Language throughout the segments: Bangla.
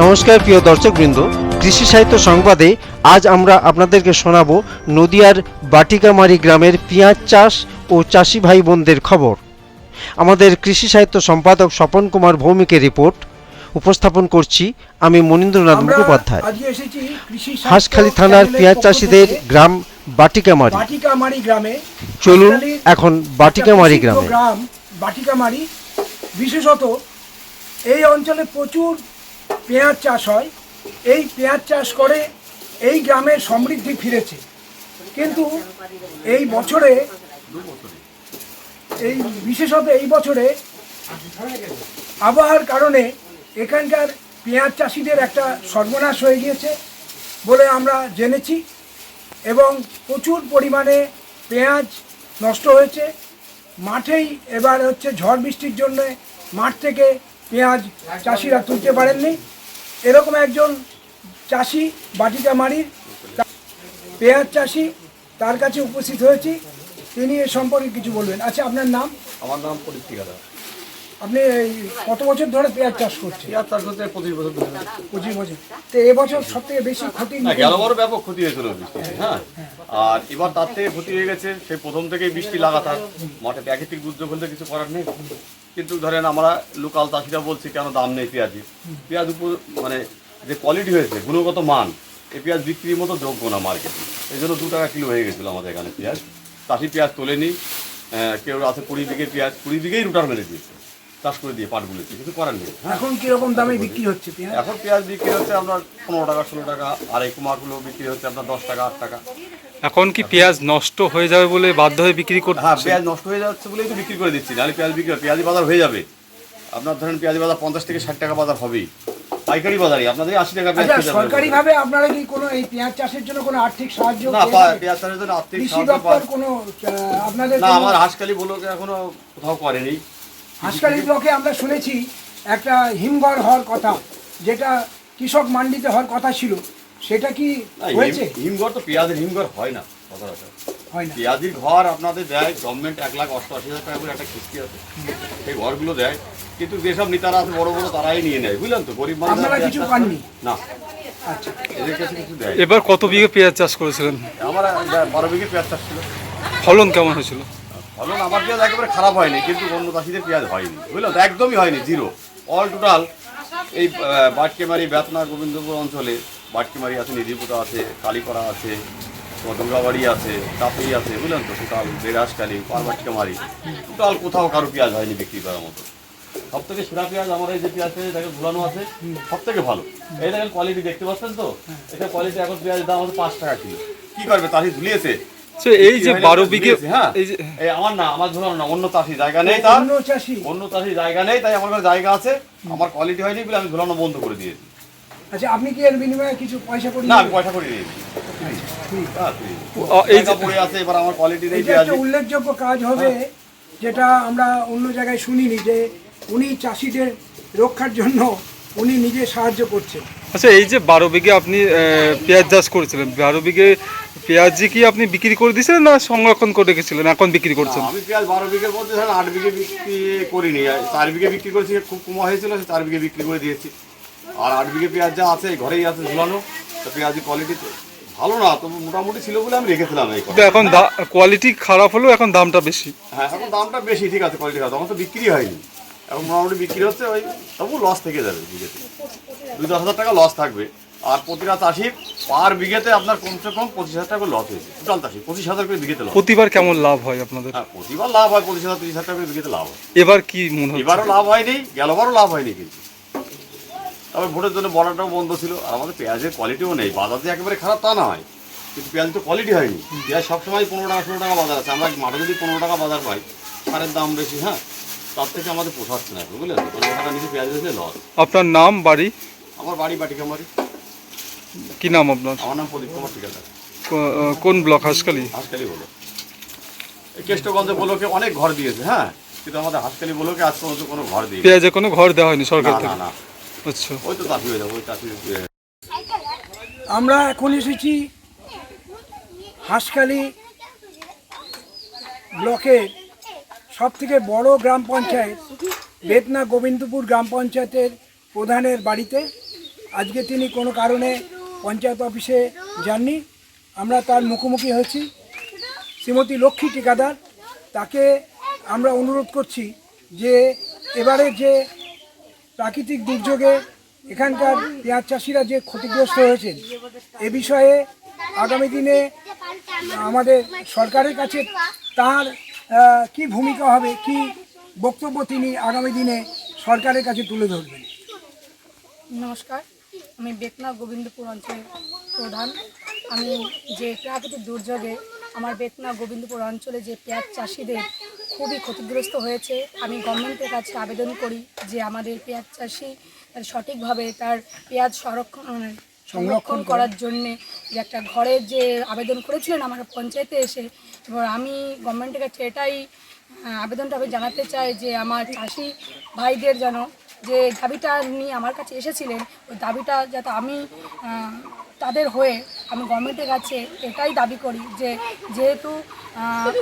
নমস্কার প্রিয় দর্শকবৃন্দ। কৃষি সাহিত্য সংবাদে আজ আমরা আপনাদেরকে শোনাব নদিয়ার বাটিকামারি গ্রামের পেঁয়াজ চাষ ও চাষি ভাই বোনদের খবর। আমাদের কৃষি সাহিত্য সম্পাদক স্বপন কুমার ভৌমিকের রিপোর্ট। উপস্থাপন করছি আমি মনীন্দ্রনাথ মুখোপাধ্যায়। হাঁসখালি থানার পেঁয়াজ চাষিদের গ্রাম বাটিকামারি। বাটিকামারি গ্রামে। চলুন এখন বাটিকামারি গ্রামে। গ্রাম বাটিকামারি বিশেষত এই অঞ্চলে প্রচুর পেঁয়াজ চাষ হয়, এই পেঁয়াজ চাষ করে এই গ্রামের সমৃদ্ধি ফিরেছে। কিন্তু এই বছরে, এই বিশেষত এই বছরে আবহাওয়ার কারণে এখানকার পেঁয়াজ চাষিদের একটা সর্বনাশ হয়ে গিয়েছে বলে আমরা জেনেছি এবং প্রচুর পরিমাণে পেঁয়াজ নষ্ট হয়েছে। মাঠেই এবার হচ্ছে ঝড় বৃষ্টির জন্য মাঠ থেকে পেঁয়াজ চাষিরা তুলতে পারেননি। এরকম একজন চাষি বাটিকামারির তা- পেঁয়াজ চাষি তার কাছে উপস্থিত হয়েছি। তিনি এ সম্পর্কে কিছু বলবেন। আচ্ছা আপনার নাম? আমার নাম ঠিকাদার। আপনি এই কত বছর ধরে পেঁয়াজ চাষ করছেন? পেঁয়াজ চাষ করতে পঁচিশ বছর ধরে। পঁচিশ বছর। তো এবছর সব থেকে বেশি ক্ষতি গেল বড় ব্যাপক ক্ষতি হয়েছিল বৃষ্টিতে হ্যাঁ। আর এবার তার থেকে ক্ষতি হয়ে গেছে সেই প্রথম থেকেই বৃষ্টি লাগাতার। মাঠে প্রাকৃতিক দুর্যোগ হলে কিছু করার নেই। কিন্তু ধরেন আমরা লোকাল চাষিরা বলছি কেন দাম নেই পেঁয়াজের পেঁয়াজ উপর মানে যে কোয়ালিটি হয়েছে গুণগত মান এই পেঁয়াজ বিক্রির মতো যোগ্য না মার্কেটে এই জন্য দু টাকা কিলো হয়ে গেছিল আমাদের এখানে পেঁয়াজ। চাষি পেঁয়াজ তোলেনি কেউ আছে কুড়ি বিঘে পেঁয়াজ কুড়ি বিঘেই রুটার মেরে দিয়েছে চাষ করে দিয়ে পাটগুলোতে কিছু করার নেই। এখন কীরকম দামে বিক্রি হচ্ছে এখন পেঁয়াজ বিক্রি হচ্ছে আপনার পনেরো টাকা ষোলো টাকা আর এই কুমারগুলো বিক্রি হচ্ছে আপনার দশ টাকা আট টাকা। এখন কি পেঁয়াজ নষ্ট হয়ে যাবে বলে বাধ্য হয়ে বিক্রি করতে হ্যাঁ পেঁয়াজ নষ্ট হয়ে যাচ্ছে বলেই তো বিক্রি করে দিচ্ছি। নাহলে পেঁয়াজ বিক্রি। পেঁয়াজি বাজার হয়ে যাবে। আপনার ধরেন পেঁয়াজি বাজার পঞ্চাশ থেকে ষাট টাকা বাজার হবেই। পাইকারি বাজারই আপনাদের আশি টাকা পেঁয়াজ আচ্ছা সরকারি ভাবে আপনারা কি কোনো এই পেঁয়াজ চাষের জন্য কোনো আর্থিক সাহায্য না পেঁয়াজ চাষের জন্য আর্থিক সাহায্য কোনো আপনাদের না আমার হাঁসখালি বলোকে এখনও কোথাও করেনি। হাঁসখালি ব্লকে আমরা শুনেছি একটা হিমঘর হওয়ার কথা যেটা কৃষক মান্ডিতে হওয়ার কথা ছিল। সেটা কি হয়েছে? হিমঘর তো পেঁয়াজের হিমঘর হয় না সচরাচর হয় না। পেঁয়াজির ঘর আপনাদের দেয় গভর্নমেন্ট এক লাখ অষ্টআশি হাজার টাকা করে একটা কিস্তি আছে। সেই ঘরগুলো দেয়। কিন্তু যেসব নেতারা আছে বড় বড় তারাই নিয়ে নেয় বুঝলেন তো? গরিব মানুষ আপনারা কিছু পাননি? না। আচ্ছা। এদের কাছে কিছু দেয়। এবার কত বিঘে পেঁয়াজ চাষ করেছিলেন? আমার বারো বিঘে পেঁয়াজ চাষ ছিল। ফলন কেমন হয়েছিল? ফলন আমার পেঁয়াজ একেবারে খারাপ হয়নি কিন্তু অন্য চাষিদের পেঁয়াজ হয়নি বুঝলেন তো? একদমই হয়নি জিরো। অল টোটাল এই বাটকেমারি বেতনা গোবিন্দপুর অঞ্চলে বাটকেমারি আছে নিধিপুতা আছে কালীপাড়া আছে তোমার দুর্গাবাড়ি আছে তাপই আছে বুঝলেন তো? টোটাল বেরাসকালি পারবাটকেমারি টোটাল কোথাও কারও পেঁয়াজ হয়নি বিক্রি করার মতো। সব থেকে সেরা পেঁয়াজ আমার এই যে পেঁয়াজ দেখেন ঝুলানো আছে সব থেকে ভালো। এই দেখেন কোয়ালিটি দেখতে পাচ্ছেন তো? এটা কোয়ালিটি এখন পেঁয়াজের দাম হচ্ছে পাঁচ টাকা কিলো। কি করবে তাহি ঝুলিয়েছে? সে এই যে বারো বিঘে হ্যাঁ? এই যে আমার না আমার ঝুলানো না অন্য চাষি জায়গা নেই তার। অন্য চাষি। অন্য চাষি জায়গা নেই তাই আমার কাছে জায়গা আছে। আমার কোয়ালিটি হয়নি বলে আমি ঝুলানো বন্ধ করে দিয়েছি। আচ্ছা আপনি কি এর বিনিময়ে কিছু পয়সা করে না আমি পয়সা করে হ্যাঁ, এই যে পড়ে আছে এবার আমার কোয়ালিটি নেই এটা একটা উল্লেখযোগ্য কাজ হবে যেটা আমরা অন্য জায়গায় শুনিনি যে উনি চাষিদের রক্ষার জন্য উনি নিজে সাহায্য করছেন। আচ্ছা এই যে বারো বিঘে আপনি পেঁয়াজ চাষ করেছিলেন বারো বিঘে পেঁয়াজি কি আপনি বিক্রি করে দিয়েছিলেন না সংরক্ষণ করে রেখেছিলেন এখন বিক্রি করছেন? আমি পেঁয়াজ বারো বিঘের মধ্যে ধরেন আট বিঘে বিক্রি করিনি আর চার বিঘে বিক্রি করেছি খুব কমা হয়েছিল চার বিঘে বিক্রি করে দিয়েছি। আর আট বিঘে পেঁয়াজ যা আছে ঘরেই আছে ঝুলানো। তো পেঁয়াজের কোয়ালিটি ভালো না তবু মোটামুটি ছিল বলে আমি রেখেছিলাম এই কিন্তু এখন কোয়ালিটি খারাপ হলেও এখন দামটা বেশি। হ্যাঁ এখন দামটা বেশি ঠিক আছে কোয়ালিটি খারাপ। তখন তো বিক্রি হয়নি। এখন মোটামুটি বিক্রি হচ্ছে ওই তবু লস থেকে যাবে বিঘেতে। দুই দশ হাজার টাকা লস থাকবে। আর প্রতিটা চাষি পার বিঘেতে আপনার কমসে কম পঁচিশ হাজার টাকা লস হয়েছে। টোটাল চাষি পঁচিশ হাজার করে বিঘেতে লস প্রতিবার কেমন লাভ হয় আপনাদের? হ্যাঁ প্রতিবার লাভ হয় পঁচিশ হাজার তিরিশ হাজার টাকা করে বিঘেতে লাভ হয়। এবার কি মনে হয় এবারও লাভ হয়নি গেলবারও লাভ হয়নি কিন্তু। তবে ভোটের জন্য বড়াটাও বন্ধ ছিল। আর আমাদের পেঁয়াজের কোয়ালিটিও নেই বাজার যে একেবারে খারাপ তা না হয় কিন্তু পেঁয়াজ তো কোয়ালিটি হয়নি। পেঁয়াজ সবসময় পনেরো টাকা ষোলো টাকা বাজার আছে। আমরা মাঠে যদি পনেরো টাকা বাজার পাই সারের দাম বেশি হ্যাঁ? তার থেকে আমাদের পোষাচ্ছে না বুঝলেন? পনেরো টাকা নিচে পেঁয়াজ বেশি লস। আপনার নাম বাড়ি? আমার বাড়ি বাটিকামারি। কি নাম আপনার? আমার নাম প্রদীপ কুমার ঠিকাদার। কোন ব্লক হাসকালি হাসকালি বলো। এই কেষ্টগঞ্জে বলোকে অনেক ঘর দিয়েছে হ্যাঁ? কিন্তু আমাদের হাসকালি বলোকে আজ পর্যন্ত কোনো ঘর দিয়ে পেঁয়াজে কোনো ঘর দেওয়া হয়নি সরকার থেকে না না। আচ্ছা ওই তো চাষি ওই চাষি আমরা এখন এসেছি হাঁসখালি ব্লকের সব থেকে বড় গ্রাম পঞ্চায়েত বেতনা গোবিন্দপুর গ্রাম পঞ্চায়েতের প্রধানের বাড়িতে। আজকে তিনি কোনো কারণে পঞ্চায়েত অফিসে যাননি। আমরা তার মুখোমুখি হয়েছি। শ্রীমতী লক্ষ্মী ঠিকাদার তাকে আমরা অনুরোধ করছি যে এবারে যে প্রাকৃতিক দুর্যোগে এখানকার পেঁয়াজ চাষিরা যে ক্ষতিগ্রস্ত হয়েছেন, এ বিষয়ে আগামী দিনে আমাদের সরকারের কাছে তার কি ভূমিকা হবে, কি বক্তব্য তিনি আগামী দিনে সরকারের কাছে তুলে ধরবেন? নমস্কার, আমি বেতনা গোবিন্দপুর অঞ্চলের প্রধান। আমি যে প্রাকৃতিক দুর্যোগে আমার বেতনা গোবিন্দপুর অঞ্চলে যে পেঁয়াজ চাষিদের খুবই ক্ষতিগ্রস্ত হয়েছে। আমি গভর্নমেন্টের কাছে আবেদন করি যে আমাদের পেঁয়াজ চাষি সঠিকভাবে তার পেঁয়াজ সংরক্ষণ সংরক্ষণ করার জন্যে যে একটা ঘরের যে আবেদন করেছিলেন আমার পঞ্চায়েতে এসে এবার আমি গভর্নমেন্টের কাছে এটাই আবেদনটা আমি জানাতে চাই যে আমার চাষি ভাইদের যেন যে দাবিটা নিয়ে আমার কাছে এসেছিলেন ওই দাবিটা যাতে আমি তাদের হয়ে আমি গভর্নমেন্টের কাছে এটাই দাবি করি যে যেহেতু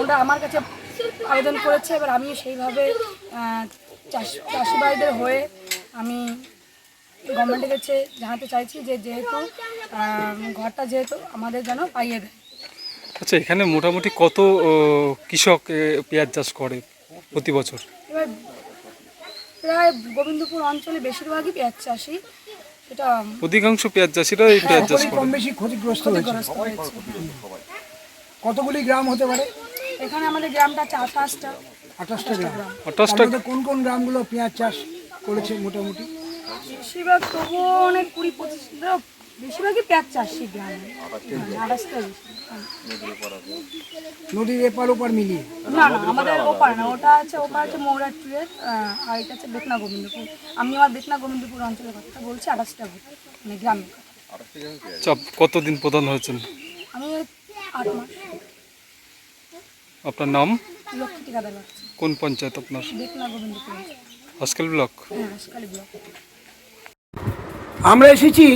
ওরা আমার কাছে আবেদন করেছে এবার আমি সেইভাবে চাষি চাষি হয়ে আমি গভর্নমেন্টের কাছে জানাতে চাইছি যে যেহেতু ঘরটা যেহেতু আমাদের যেন পাইয়ে দেয়। আচ্ছা এখানে মোটামুটি কত কৃষক পেঁয়াজ চাষ করে প্রতি বছর? এবার প্রায় গোবিন্দপুর অঞ্চলে বেশিরভাগই পেঁয়াজ চাষি এটা অধিকাংশ পেঁয়াজ চাষিরা এই পেঁয়াজ চাষ করে। কম বেশি ক্ষতিগ্রস্ত হয়েছে ক্ষতিগ্রস্ত হয়েছে। কতগুলি গ্রাম হতে পারে? এখানে আমাদের গ্রামটা চার পাঁচটা আঠাশটা গ্রাম। আঠাশটা কোন কোন গ্রামগুলো পেঁয়াজ চাষ করেছে মোটামুটি? বেশিরভাগ তবুও অনেক কুড়ি পঁচিশ বেশিরভাগই পেঁয়াজ চাষি গ্রামে। আঠাশটা। নদীর এপার ওপার মিলিয়ে? না না আমাদের ওপার না ওটা আছে ওপার আছে মৌরা টুয়ের আর এটা আছে বেতনা গোবিন্দপুর আমি আমার বেতনা গোবিন্দপুর অঞ্চলের কথা বলছি আঠাশটা মানে গ্রামে চাপ কতদিন প্রধান হয়েছেন? আমি আট মাস। আপনার নাম? কোন পঞ্চায়েত আপনার? হাসকেল ব্লক। হ্যাঁ হাসকালি ব্লক। আমরা এসেছি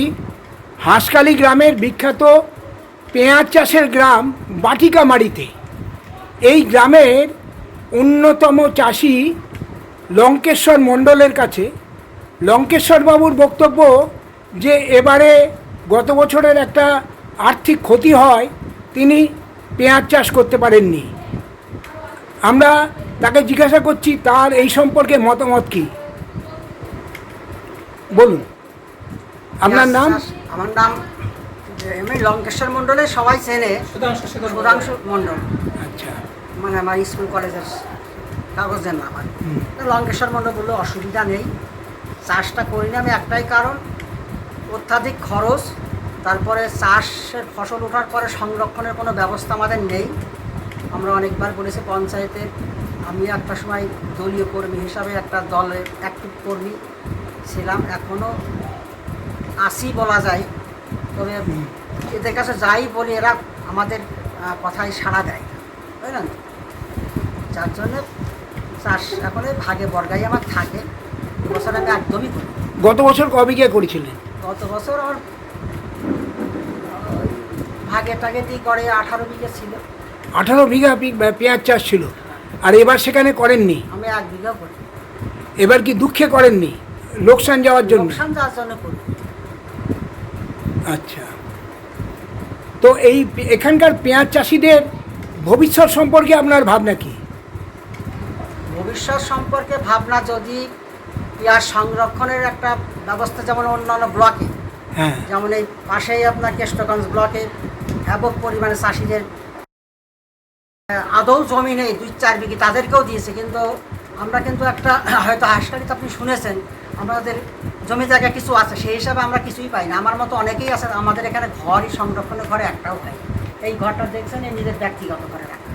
হাঁসকালি গ্রামের বিখ্যাত পেঁয়াজ চাষের গ্রাম বাটিকামারিতে এই গ্রামের অন্যতম চাষি লঙ্কেশ্বর মণ্ডলের কাছে। লঙ্কেশ্বরবাবুর বক্তব্য যে এবারে গত বছরের একটা আর্থিক ক্ষতি হয় তিনি পেঁয়াজ চাষ করতে পারেননি। আমরা তাকে জিজ্ঞাসা করছি তার এই সম্পর্কে মতামত কী? বলুন। আপনার নাম? আমার নাম এমনি লঙ্কেশ্বর মণ্ডলে সবাই চেনে। সুধাংশু মণ্ডল। আচ্ছা। মানে আমার স্কুল কলেজের কাগজের নাম আর লঙ্কেশ্বর মণ্ডল বলল অসুবিধা নেই চাষটা করি না আমি একটাই কারণ অত্যাধিক খরচ তারপরে চাষের ফসল ওঠার পরে সংরক্ষণের কোনো ব্যবস্থা আমাদের নেই। আমরা অনেকবার বলেছি পঞ্চায়েতে আমি একটা সময় দলীয় কর্মী হিসাবে একটা দলের অ্যাক্টিভ কর্মী ছিলাম। এখনও আসি বলা যায়। তবে এদের কাছে যাই বলি এরা আমাদের কথায় সাড়া দেয় বুঝলেন? যার জন্য চাষ এখন ভাগে বর্গাই আমার থাকে। এবছর আমি একদমই করি গত বছর ক বিঘা করেছিলেন? গত বছর আমার ভাগে টাগে দিয়ে করে আঠারো বিঘে ছিল। আঠারো বিঘা পেঁয়াজ চাষ ছিল। আর এবার সেখানে করেননি। আমি এক বিঘা করি। এবার কি দুঃখে করেননি? লোকসান যাওয়ার জন্য? আচ্ছা। তো এই এখানকার পেঁয়াজ চাষিদের ভবিষ্যৎ সম্পর্কে আপনার ভাবনা কি? ভবিষ্যৎ সম্পর্কে ভাবনা যদি পেঁয়াজ সংরক্ষণের একটা ব্যবস্থা যেমন অন্যান্য ব্লকে হ্যাঁ। যেমন এই পাশেই আপনার কেষ্টগঞ্জ ব্লকে ব্যাপক পরিমাণে চাষিদের আদৌ জমি নেই দুই চার বিঘি তাদেরকেও দিয়েছে কিন্তু আমরা কিন্তু একটা হয়তো হাসকারিতে আপনি শুনেছেন আমাদের জমি জায়গা কিছু আছে সেই হিসাবে আমরা কিছুই পাই না। আমার মতো অনেকেই আছে আমাদের এখানে ঘরই সংরক্ষণের ঘরে একটাও পাই এই ঘরটা দেখছেন এই নিজের ব্যক্তিগত ঘরে রাখা।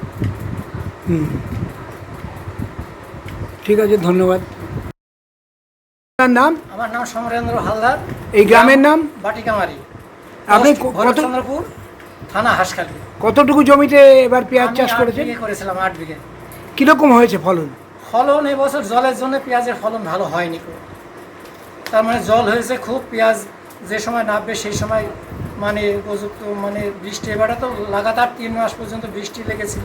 ঠিক আছে ধন্যবাদ। আপনার নাম? আমার নাম সমরেন্দ্র হালদার। এই গ্রামের নাম? বাটিকামারি। আপনি ভরতচন্দ্রপুর থানা হাসখালি। কতটুকু জমিতে এবার পেঁয়াজ চাষ বিঘে করেছিলাম আট বিঘে। কীরকম হয়েছে ফলন? ফলন এবছর জলের জন্য পেঁয়াজের ফলন ভালো হয়নি। তার মানে জল হয়েছে খুব পেঁয়াজ যে সময় নামবে সেই সময় মানে উপযুক্ত মানে বৃষ্টি এবারে তো লাগাতার তিন মাস পর্যন্ত বৃষ্টি লেগেছিল।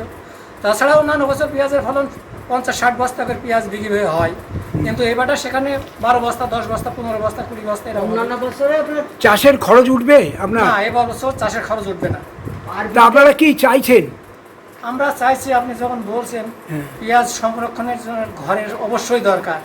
তাছাড়া অন্যান্য বছর পেঁয়াজের ফলন পঞ্চাশ ষাট বস্তা করে পেঁয়াজ বিক্রি হয়ে হয়। কিন্তু এবারটা সেখানে বারো বস্তা দশ বস্তা পনেরো বস্তা কুড়ি বস্তা এরকম চাষের খরচ উঠবে আপনার? না এবার বছর চাষের খরচ উঠবে না। তা আপনারা কি চাইছেন? আমরা চাইছি আপনি যখন বলছেন পেঁয়াজ সংরক্ষণের জন্য ঘরের অবশ্যই দরকার।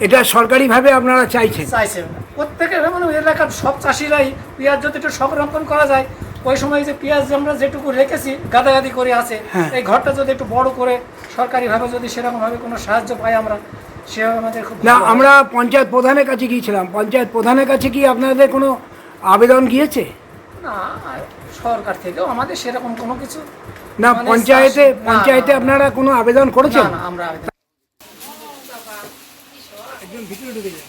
এটা সরকারিভাবে আপনারা চাইছেন? চাইছেন। প্রত্যেকের মানে এলাকার সব চাষিরাই পেঁয়াজ যদি একটু সংরক্ষণ করা যায় ওই সময় যে পেঁয়াজ আমরা যেটুকু রেখেছি গাদাগাদি করে আছে হ্যাঁ। এই ঘরটা যদি একটু বড় করে সরকারিভাবে যদি সেরকমভাবে কোনো সাহায্য পাই আমরা সেভাবে আমাদের খুব না আমরা পঞ্চায়েত প্রধানের কাছে গিয়েছিলাম। পঞ্চায়েত প্রধানের কাছে কি আপনাদের কোনো আবেদন গিয়েছে? না সরকার থেকেও আমাদের সেরকম কোনো কিছু না মানে পঞ্চায়েতে পঞ্চায়েতে আপনারা কোনো আবেদন করেছেন না আমরা আবেদন একজন ভিতরে ঢুকে যান।